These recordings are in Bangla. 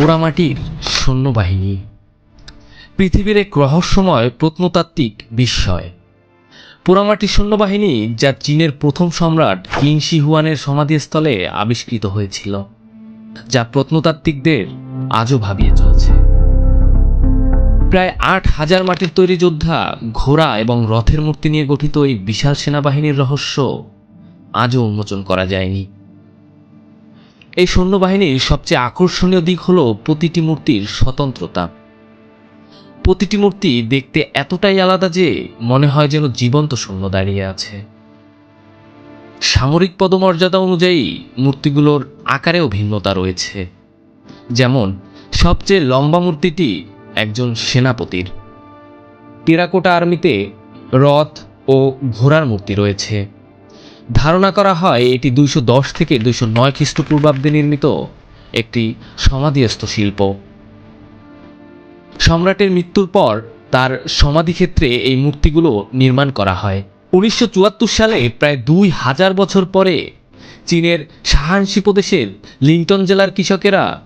পোড়ামাটির সৈন্যবাহিনী। পৃথিবীর এক রহস্যময় প্রত্নতাত্ত্বিক বিস্ময়। পোড়ামাটির সৈন্যবাহিনী, যা চীনের প্রথম সম্রাট কিং শি হুয়ানের সমাধিস্থলে আবিষ্কৃত হয়েছিল, যা প্রত্নতাত্ত্বিকদের আজও ভাবিয়ে চলছে। প্রায় আট হাজার মাটির তৈরি যোদ্ধা, ঘোড়া এবং রথের মূর্তি নিয়ে গঠিত এই বিশাল সেনাবাহিনীর রহস্য আজও উন্মোচন করা যায়নি। এই সৈন্যবাহিনীর সবচেয়ে আকর্ষণীয় দিক হল প্রতিটি মূর্তির স্বতন্ত্রতা। প্রতিটি মূর্তি দেখতে এতটাই আলাদা যে মনে হয় যেন জীবন্ত সৈন্য দাঁড়িয়ে আছে। সামরিক পদমর্যাদা অনুযায়ী মূর্তিগুলোর আকারেও ভিন্নতা রয়েছে। যেমন, সবচেয়ে লম্বা মূর্তিটি একজন সেনাপতির। টেরাকোটা আর্মিতে রথ ও ঘোড়ার মূর্তি রয়েছে। ধারণা করা হয় এটি দুইশো দশ থেকে দুইশো নয় খ্রিস্টপূর্বাব্দে নির্মিত একটি সমাধিস্থ শিল্প। সম্রাটের মৃত্যুর পর তার সমাধিক্ষেত্রে এই মূর্তিগুলো নির্মাণ করা হয়। উনিশশো চুয়াত্তর সালে প্রায় দুই হাজার বছর পরে চীনের শাহানশি প্রদেশের লিংটন জেলার কৃষকেরা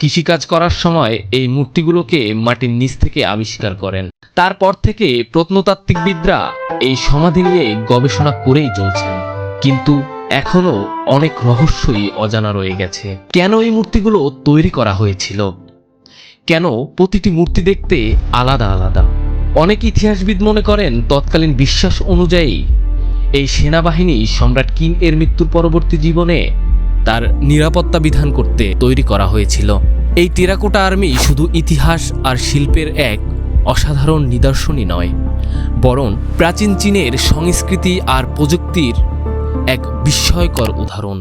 কৃষিকাজ করার সময় এই মূর্তিগুলোকে মাটির নিচ থেকে আবিষ্কার করেন। তারপর থেকে প্রত্নতাত্ত্বিকবিদরা এই সমাধি নিয়ে গবেষণা করেই চলছেন। কিন্তু এখনও অনেক রহস্যই অজানা রয়ে গেছে। কেন এই মূর্তিগুলো তৈরি করা হয়েছিল? কেন প্রতিটি মূর্তি দেখতে আলাদা আলাদা? অনেক ইতিহাসবিদ মনে করেন, তৎকালীন বিশ্বাস অনুযায়ী এই সেনাবাহিনী সম্রাট কিং এর মৃত্যুর পরবর্তী জীবনে তার নিরাপত্তা বিধান করতে তৈরি করা হয়েছিল। এই টেরাকোটা আর্মি শুধু ইতিহাস আর শিল্পের এক অসাধারণ নিদর্শনই নয়, বরং প্রাচীন চীনের সংস্কৃতি আর প্রযুক্তির এক বিস্ময়কর উদাহরণ।